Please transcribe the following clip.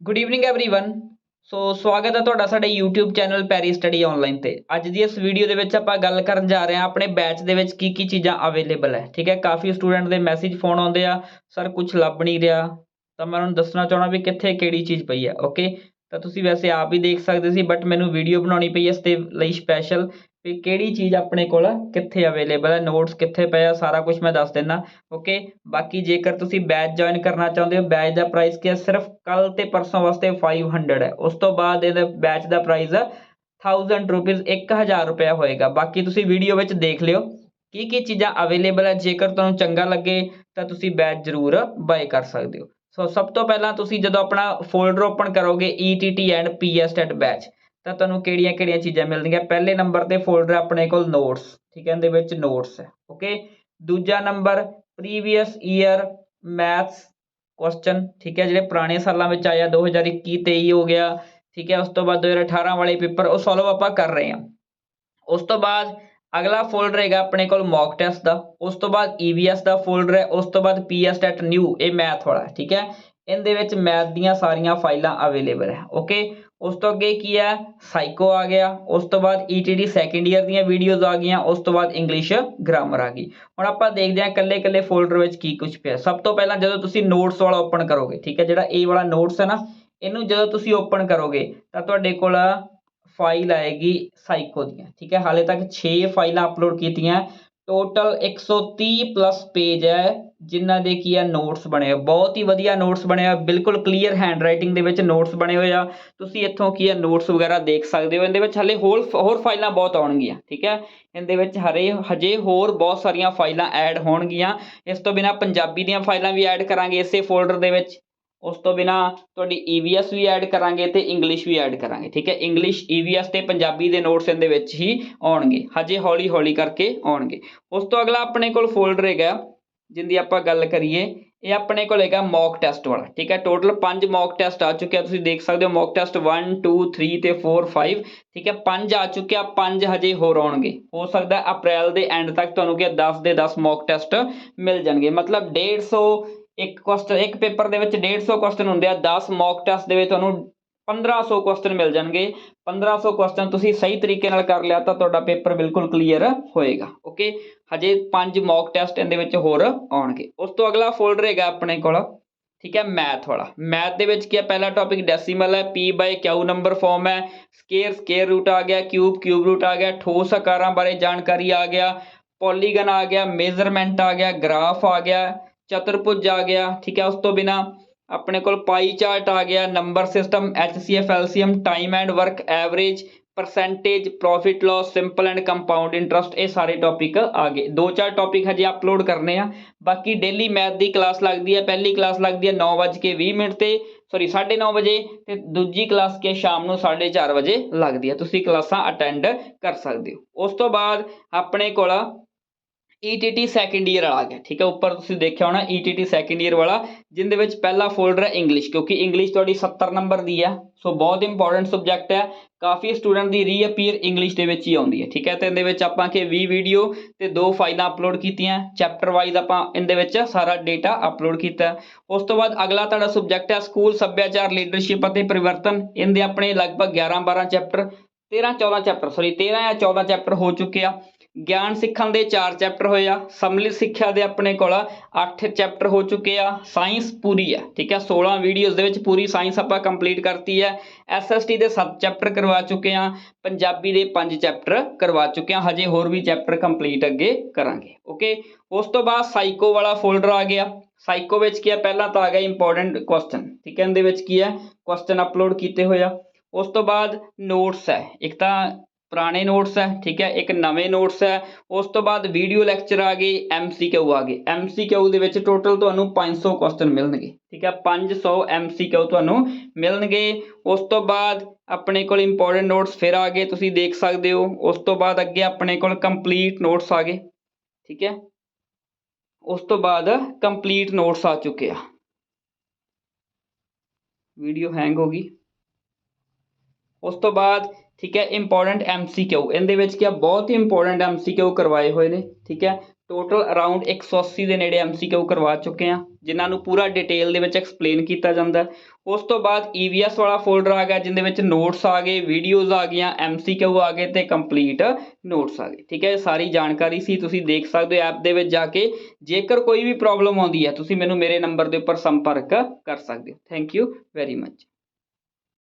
Good evening everyone ਸੋ ਸਵਾਗਤ ਹੈ ਤੁਹਾਡਾ ਸਾਡੇ YouTube channel Perry study online ਤੇ ਅੱਜ ਦੀ ਇਸ ਵੀਡੀਓ ਦੇ ਵਿੱਚ ਆਪਾਂ ਗੱਲ ਕਰਨ ਜਾ ਰਹੇ ਹਾਂ ਆਪਣੇ ਬੈਚ ਦੇ ਵਿੱਚ ਕੀ ਕੀ ਚੀਜ਼ਾਂ ਅਵੇਲੇਬਲ ਹੈ ਠੀਕ ਹੈ ਕਾਫੀ ਸਟੂਡੈਂਟ ਦੇ ਮੈਸੇਜ ਫੋਨ ਆਉਂਦੇ ਆ ਸਰ ਕੁਝ ਲੱਭ ਨਹੀਂ ਰਿਹਾ ਤਾਂ ਮੈਂ ਉਹਨਾਂ ਨੂੰ ਦੱਸਣਾ ਚਾਹਣਾ ਵੀ ਕਿੱਥੇ ਕਿਹੜੀ ਚੀਜ਼ ਪਈ ਹੈ ਓਕੇ ਤਾਂ ਤੁਸੀਂ ਵੈਸੇ ਆਪ ਵੀ ਦੇਖ ਸਕਦੇ ਸੀ ਬਟ ਮੈਨੂੰ ਵੀਡੀਓ ਬਣਾਉਣੀ ਪਈ ਇਸ ਦੇ ਲਈ ਸਪੈਸ਼ਲ ਵੀ ਕਿਹੜੀ ਚੀਜ਼ ਆਪਣੇ ਕੋਲ ਕਿੱਥੇ ਅਵੇਲੇਬਲ ਹੈ ਨੋਟਸ ਕਿੱਥੇ ਪਏ ਆ, ਸਾਰਾ ਕੁਝ ਮੈਂ ਦੱਸ ਦਿੰਦਾ ਓਕੇ ਬਾਕੀ ਜੇਕਰ ਤੁਸੀਂ ਬੈਚ ਜੁਆਇਨ ਕਰਨਾ ਚਾਹੁੰਦੇ ਹੋ ਬੈਚ ਦਾ ਪ੍ਰਾਈਸ ਕੀ ਹੈ? ਸਿਰਫ ਕੱਲ ਤੇ ਪਰਸੋਂ ਵਾਸਤੇ 500 ਹੈ। ਉਸ ਤੋਂ ਬਾਅਦ ਇਹਦਾ ਬੈਚ ਦਾ ਪ੍ਰਾਈਸ 1000 ਰੁਪਏ 1000 ਰੁਪਏ ਹੋਏਗਾ। ਬਾਕੀ ਤੁਸੀਂ ਵੀਡੀਓ ਵਿੱਚ ਦੇਖ ਲਿਓ ਕੀ ਕੀ ਚੀਜ਼ਾਂ ਅਵੇਲੇਬਲ ਹੈ। ਜੇਕਰ ਤੁਹਾਨੂੰ ਚੰਗਾ ਲੱਗੇ, ਤਾਂ ਤੁਸੀਂ ਬੈਚ ਜ਼ਰੂਰ ਬਾਏ ਕਰ ਸਕਦੇ ਹੋ। ਸੋ ਸਭ ਤੋਂ ਪਹਿਲਾਂ ਤੁਸੀਂ ਜਦੋਂ ਆਪਣਾ ਫੋਲਡਰ ਓਪਨ ਕਰੋਗੇ E ETT and PSTET batch ਤਾਂ ਤੁਹਾਨੂੰ ਕਿਹੜੀਆਂ ਕਿਹੜੀਆਂ ਚੀਜ਼ਾਂ ਮਿਲਣਗੀਆਂ? ਪਹਿਲੇ ਨੰਬਰ ਤੇ ਫੋਲਡਰ ਆਪਣੇ ਕੋਲ ਨੋਟਸ ਠੀਕ ਹੈ, ਇਹਦੇ ਵਿੱਚ ਨੋਟਸ ਹੈ ਓਕੇ ਦੂਜਾ number previous year maths question ਠੀਕ ਹੈ, ਜਿਹੜੇ ਪੁਰਾਣੇ ਸਾਲਾਂ ਵਿੱਚ ਆਇਆ 2021 23 ਹੋ ਗਿਆ, ਠੀਕ ਹੈ, ਉਸ ਤੋਂ ਬਾਅਦ 2018 ਵਾਲੇ ਪੇਪਰ ਉਹ ਸੋਲਵ ਆਪਾਂ ਕਰ ਰਹੇ ਹਾਂ। ਉਸ ਤੋਂ ਬਾਅਦ ਅਗਲਾ ਫੋਲਡਰ ਹੈਗਾ ਆਪਣੇ ਕੋਲ ਮੌਕ ਟੈਸਟ ਦਾ, ਉਸ ਤੋਂ ਬਾਅਦ EVS ਦਾ ਫੋਲਡਰ ਹੈ, ਉਸ ਤੋਂ ਬਾਅਦ PSTET ਨਿਊ ਇਹ ਮੈਥ ਵਾਲਾ ਠੀਕ ਹੈ? ਇਹਦੇ ਵਿੱਚ ਮੈਥ ਦੀਆਂ ਸਾਰੀਆਂ ਫਾਈਲਾਂ ਅਵੇਲੇਬਲ ਹੈ ਓਕੇ ਉਸ ਤੋਂ ਅੱਗੇ ਕੀ ਹੈ? ਸਾਈਕੋ ਆ ਗਿਆ। ਉਸ ਤੋਂ ਬਾਅਦ ETT ਸੈਕੰਡ ਈਅਰ ਦੀਆਂ ਵੀਡੀਓਜ਼ ਆ ਗਈਆਂ। ਉਸ ਤੋਂ ਬਾਅਦ ਇੰਗਲਿਸ਼ ਗ੍ਰਾਮਰ ਆ ਗਈ। ਹੁਣ ਆਪਾਂ ਦੇਖਦੇ ਹਾਂ ਇਕੱਲੇ ਇਕੱਲੇ ਫੋਲਡਰ ਵਿੱਚ ਕੀ ਕੁਝ ਪਿਆ। ਸਭ ਤੋਂ ਪਹਿਲਾਂ ਜਦੋਂ ਤੁਸੀਂ ਨੋਟਸ ਵਾਲਾ ਓਪਨ ਕਰੋਗੇ, ਠੀਕ ਹੈ? ਜਿਹੜਾ ਇਹ ਵਾਲਾ ਨੋਟਸ ਹੈ ਨਾ, ਇਹਨੂੰ ਜਦੋਂ ਤੁਸੀਂ ਓਪਨ ਕਰੋਗੇ, ਤਾਂ ਤੁਹਾਡੇ ਕੋਲ ਫਾਈਲ ਆਏਗੀ ਸਾਈਕੋ ਦੀਆਂ, ਠੀਕ ਹੈ? ਹਾਲੇ ਤੱਕ 6 ਫਾਈਲਾਂ ਅਪਲੋਡ ਕੀਤੀਆਂ। ਟੋਟਲ 130 ਪਲੱਸ ਪੇਜ ਹੈ ਜਿਨ੍ਹਾਂ ਦੇ ਕੀ ਆ ਨੋਟਸ ਬਣੇ ਹੋਏ। ਬਹੁਤ ਹੀ ਵਧੀਆ ਨੋਟਸ ਬਣੇ ਹੋਏ ਬਿਲਕੁਲ ਕਲੀਅਰ ਹੈਂਡਰਾਈਟਿੰਗ ਦੇ ਵਿੱਚ ਨੋਟਸ ਬਣੇ ਹੋਏ ਆ। ਤੁਸੀਂ ਇੱਥੋਂ ਕੀ ਆ ਨੋਟਸ ਵਗੈਰਾ ਦੇਖ ਸਕਦੇ ਹੋ। ਇਹਦੇ ਵਿੱਚ ਹਲੇ ਹੋਰ ਹੋਰ ਫਾਈਲਾਂ ਬਹੁਤ ਆਉਣਗੀਆਂ, ਠੀਕ ਹੈ? ਇਹਦੇ ਵਿੱਚ ਹਰੇ, ਹਜੇ ਹੋਰ ਬਹੁਤ ਸਾਰੀਆਂ ਫਾਈਲਾਂ ਐਡ ਹੋਣਗੀਆਂ। ਇਸ ਤੋਂ ਬਿਨਾ ਪੰਜਾਬੀ ਦੀਆਂ ਫਾਈਲਾਂ ਵੀ ਐਡ ਕਰਾਂਗੇ ਇਸੇ ਫੋਲਡਰ ਦੇ ਵਿੱਚ। ਉਸ ਤੋਂ ਬਿਨਾ ਤੁਹਾਡੀ EVS ਵੀ ਐਡ ਕਰਾਂਗੇ ਤੇ ਇੰਗਲਿਸ਼ ਵੀ ਐਡ ਕਰਾਂਗੇ, ਠੀਕ ਹੈ? ਇੰਗਲਿਸ਼ EVS ਤੇ ਪੰਜਾਬੀ ਦੇ ਨੋਟਸ ਇਹਦੇ ਵਿੱਚ ਹੀ ਆਉਣਗੇ। ਹਜੇ ਹੌਲੀ ਹੌਲੀ ਕਰਕੇ ਆਉਣਗੇ। ਉਸ ਤੋਂ ਅਗਲਾ ਆਪਣੇ ਕੋਲ ਫੋਲਡਰ ਹੈਗਾ। ਜਿੰਦੀ ਆਪਾਂ ਗੱਲ ਕਰੀਏ, ਇਹ ਆਪਣੇ ਕੋਲ ਹੈਗਾ ਮੌਕ ਟੈਸਟ ਵਾਲਾ, ਠੀਕ ਹੈ? ਟੋਟਲ 5 ਮੌਕ ਟੈਸਟ ਆ ਚੁੱਕੇ ਆ, ਤੁਸੀਂ ਦੇਖ ਸਕਦੇ ਹੋ ਮੌਕ ਟੈਸਟ 1 2 3 ਤੇ 4 5 ਠੀਕ ਹੈ? 5 ਆ ਚੁੱਕੇ ਆ 5 ਹਜੇ ਹੋਰ ਆਉਣਗੇ। ਹੋ ਸਕਦਾ ਅਪ੍ਰੈਲ ਦੇ ਐਂਡ ਤੱਕ ਤੁਹਾਨੂੰ ਕਿ 10 ਦੇ 10 ਮੌਕ ਟੈਸਟ ਮਿਲ ਜਾਣਗੇ। ਮਤਲਬ 150 ਇੱਕ ਕੁਐਸਚਨ ਇੱਕ ਪੇਪਰ ਦੇ ਵਿੱਚ 150 ਕੁਐਸਚਨ ਹੁੰਦੇ ਆ 10 ਮੌਕ ਟੈਸਟ ਦੇ ਵਿੱਚ ਤੁਹਾਨੂੰ 1500 ਕੁਐਸਚਨ ਮਿਲ ਜਾਣਗੇ। 1500 ਕੁਐਸਚਨ ਤੁਸੀਂ ਸਹੀ ਤਰੀਕੇ ਨਾਲ ਕਰ ਲਿਆ ਤਾਂ ਤੁਹਾਡਾ ਪੇਪਰ ਬਿਲਕੁਲ ਕਲੀਅਰ ਹੋਏਗਾ। ਓਕੇ ਹਜੇ 5 ਮੌਕ ਟੈਸਟ ਇਹਦੇ ਵਿੱਚ ਹੋਰ ਆਉਣਗੇ। ਉਸ ਤੋਂ ਅਗਲਾ ਫੋਲਡਰ ਹੈਗਾ ਆਪਣੇ ਕੋਲ। ਠੀਕ ਹੈ? ਮੈਥ ਵਾਲਾ। ਮੈਥ ਦੇ ਵਿੱਚ ਕੀ ਹੈ? ਪਹਿਲਾ ਟੌਪਿਕ ਡੈਸੀਮਲ ਹੈ। P by Q number form ਹੈ। ਸਕੇਅਰ ਸਕੇਅਰ ਰੂਟ ਆ ਗਿਆ। ਕਿਊਬ ਕਿਊਬ ਰੂਟ ਆ ਗਿਆ। ਠੋਸ ਆਕਾਰਾਂ ਬਾਰੇ ਜਾਣਕਾਰੀ ਆ ਗਿਆ। ਪੋਲੀਗਨ ਆ ਗਿਆ। ਮੇਜ਼ਰਮੈਂਟ ਆ ਗਿਆ। ਗ੍ਰਾਫ ਆ ਗਿਆ। ਚਤੁਰਭੁਜ ਆ ਗਿਆ। ਠੀਕ ਹੈ? ਉਸ ਤੋਂ ਬਿਨਾ ਆਪਣੇ ਕੋਲ ਪਾਈ ਚਾਰਟ ਆ ਗਿਆ, number system HCF LCM time and work average percentage profit loss simple and compound interest ਇਹ ਸਾਰੇ ਟੌਪਿਕ ਆ ਗਏ। ਦੋ ਚਾਰ ਟੌਪਿਕ ਹਜੇ ਅਪਲੋਡ ਕਰਨੇ ਆ। ਬਾਕੀ ਡੇਲੀ ਮੈਥ ਦੀ ਕਲਾਸ ਲੱਗਦੀ ਹੈ, ਪਹਿਲੀ ਕਲਾਸ ਲੱਗਦੀ ਹੈ 9:20 ਮਿੰਟ ਤੇ ਸੌਰੀ 9:30 ਵਜੇ ਤੇ ਦੂਜੀ ਕਲਾਸ ਕੇ ਸ਼ਾਮ ਨੂੰ 4:30 ਵਜੇ ਲੱਗਦੀ ਹੈ। ਤੁਸੀਂ ਕਲਾਸਾਂ ਅਟੈਂਡ ਕਰ ਸਕਦੇ ਹੋ। ਉਸ ਤੋਂ ਬਾਅਦ ਆਪਣੇ ਕੋਲ ETT ਸੈਕੰਡ ਈਅਰ ਵਾਲਾ ਆ ਗਿਆ, ਠੀਕ ਹੈ? ਉੱਪਰ ਤੁਸੀਂ ਦੇਖਿਆ ਹੋਣਾ ETT ਸੈਕੰਡ ਈਅਰ ਵਾਲਾ, ਜਿੰਦੇ ਵਿੱਚ ਪਹਿਲਾ ਫੋਲਡਰ ਹੈ ਇੰਗਲਿਸ਼ ਕਿਉਂਕਿ ਇੰਗਲਿਸ਼ ਤੁਹਾਡੀ 70 ਨੰਬਰ ਦੀ ਹੈ। ਸੋ ਬਹੁਤ ਇੰਪੋਰਟੈਂਟ ਸਬਜੈਕਟ ਹੈ। ਕਾਫੀ ਸਟੂਡੈਂਟ ਦੀ ਰੀਅਪੀਅਰ ਇੰਗਲਿਸ਼ ਦੇ ਵਿੱਚ ਹੀ ਆਉਂਦੀ ਹੈ, ਠੀਕ ਹੈ? ਤੇ ਇਹਦੇ ਵਿੱਚ ਆਪਾਂ ਕਿ 20 ਵੀਡੀਓ ਤੇ ਦੋ ਫਾਈਲਾਂ ਅਪਲੋਡ ਕੀਤੀਆਂ ਚੈਪਟਰ ਵਾਈਜ਼ ਆਪਾਂ ਇਹਦੇ ਵਿੱਚ ਸਾਰਾ ਡੇਟਾ ਅਪਲੋਡ ਕੀਤਾ। ਉਸ ਤੋਂ ਬਾਅਦ ਅਗਲਾ ਤੁਹਾਡਾ ਸਬਜੈਕਟ ਹੈ ਸਕੂਲ ਸੱਭਿਆਚਾਰ ਲੀਡਰਸ਼ਿਪ ਅਤੇ ਪਰਿਵਰਤਨ। ਇਹਦੇ ਆਪਣੇ ਲਗਭਗ 11 12 ਚੈਪਟਰ 13 14 ਚੈਪਟਰ ਸੌਰੀ 13 ਜਾਂ 14 ਚੈਪਟਰ ਹੋ ਚੁੱਕੇ ਆ। ਗਿਆਨ ਸਿੱਖਣ ਦੇ 4 ਚੈਪਟਰ ਹੋਏ ਆ, ਸਮਲਿਤ ਸਿੱਖਿਆ ਦੇ ਆਪਣੇ ਕੋਲ 8 ਚੈਪਟਰ ਹੋ ਚੁੱਕੇ ਆ, ਸਾਇੰਸ ਪੂਰੀ ਆ, ਠੀਕ ਹੈ 16 ਵੀਡੀਓਜ਼ ਦੇ ਵਿੱਚ ਪੂਰੀ ਸਾਇੰਸ ਆਪਾਂ ਕੰਪਲੀਟ ਕਰਤੀ ਹੈ ਐਸਐਸਟੀ ਦੇ 7 ਚੈਪਟਰ ਕਰਵਾ ਚੁੱਕੇ ਆ, ਪੰਜਾਬੀ ਦੇ 5 ਚੈਪਟਰ ਕਰਵਾ ਚੁੱਕੇ ਆ, ਹਜੇ ਹੋਰ ਵੀ ਚੈਪਟਰ ਕੰਪਲੀਟ ਅੱਗੇ ਕਰਾਂਗੇ ਓਕੇ ਉਸ ਤੋਂ ਬਾਅਦ ਸਾਈਕੋ ਵਾਲਾ ਫੋਲਡਰ ਆ ਗਿਆ ਸਾਈਕੋ ਵਿੱਚ ਕੀ ਹੈ ਪਹਿਲਾਂ ਤਾਂ ਆ ਗਿਆ ਇੰਪੋਰਟੈਂਟ ਕੁਐਸਚਨ ਠੀਕ ਹੈ ਇਹਦੇ ਵਿੱਚ ਕੀ ਹੈ ਕੁਐਸਚਨ ਅਪਲੋਡ ਕੀਤੇ ਹੋਏ ਆ, ਉਸ ਤੋਂ ਬਾਅਦ ਨੋਟਸ ਹੈ ਇੱਕ ਤਾਂ ਪੁਰਾਣੇ ਨੋਟਸ ਹੈ, ਠੀਕ ਹੈ, ਇੱਕ ਨਵੇਂ ਨੋਟਸ ਹੈ। ਉਸ ਤੋਂ ਬਾਅਦ ਵੀਡੀਓ ਲੈਕਚਰ ਆ ਗਏ ਐਮਸੀਕਿਊ ਆ ਗਏ ਐਮਸੀਕਿਊ ਦੇ ਵਿੱਚ ਟੋਟਲ ਤੁਹਾਨੂੰ 500 ਕੁਐਸਚਨ ਮਿਲਣਗੇ, ਠੀਕ ਹੈ 500 ਐਮਸੀਕਿਊ ਤੁਹਾਨੂੰ ਮਿਲਣਗੇ। ਉਸ ਤੋਂ ਬਾਅਦ ਆਪਣੇ ਕੋਲ ਇੰਪੋਰਟੈਂਟ ਨੋਟਸ ਫਿਰ ਆ ਗਏ, ਤੁਸੀਂ ਦੇਖ ਸਕਦੇ ਹੋ। ਉਸ ਤੋਂ ਬਾਅਦ ਅੱਗੇ ਆਪਣੇ ਕੋਲ ਕੰਪਲੀਟ ਨੋਟਸ ਆ ਗਏ, ਠੀਕ ਹੈ। ਉਸ ਤੋਂ ਬਾਅਦ ਕੰਪਲੀਟ ਨੋਟਸ ਆ ਚੁੱਕੇ ਆ। ਵੀਡੀਓ ਹੈਂਗ ਹੋ ਗਈ। ਉਸ ਤੋਂ ਬਾਅਦ, ਠੀਕ ਹੈ ਇੰਪੋਰਟੈਂਟ ਐਮਸੀਕਿਊ ਇਹਦੇ ਵਿੱਚ ਕੀ ਆ? ਬਹੁਤ ਹੀ ਇੰਪੋਰਟੈਂਟ ਐਮਸੀਕਿਊ ਕਰਵਾਏ ਹੋਏ ਨੇ, ਠੀਕ ਹੈ। ਟੋਟਲ ਅਰਾਊਂਡ 180 ਦੇ ਨੇੜੇ ਐਮਸੀਕਿਊ ਕਰਵਾ ਚੁੱਕੇ ਹਾਂ, ਜਿਨ੍ਹਾਂ ਨੂੰ ਪੂਰਾ ਡਿਟੇਲ ਦੇ ਵਿੱਚ ਐਕਸਪਲੇਨ ਕੀਤਾ ਜਾਂਦਾ। ਉਸ ਤੋਂ ਬਾਅਦ EVS ਵਾਲਾ ਫੋਲਡਰ ਆ ਗਿਆ ਜਿੰਦੇ ਵਿੱਚ ਨੋਟਸ ਆ ਗਏ ਵੀਡੀਓਜ਼ ਆ ਗਈਆਂ ਐਮਸੀਕਿਊ ਆ ਗਏ ਤੇ ਕੰਪਲੀਟ ਨੋਟਸ ਆ ਗਏ। ਠੀਕ ਹੈ, ਇਹ ਸਾਰੀ ਜਾਣਕਾਰੀ ਸੀ, ਤੁਸੀਂ ਦੇਖ ਸਕਦੇ ਹੋ ਐਪ ਦੇ ਵਿੱਚ ਜਾ ਕੇ। ਜੇਕਰ ਕੋਈ ਵੀ ਪ੍ਰੋਬਲਮ ਆਉਂਦੀ ਹੈ, ਤੁਸੀਂ ਮੈਨੂੰ ਮੇਰੇ ਨੰਬਰ ਦੇ ਉੱਪਰ ਸੰਪਰਕ ਕਰ ਸਕਦੇ ਹੋ। Thank you very much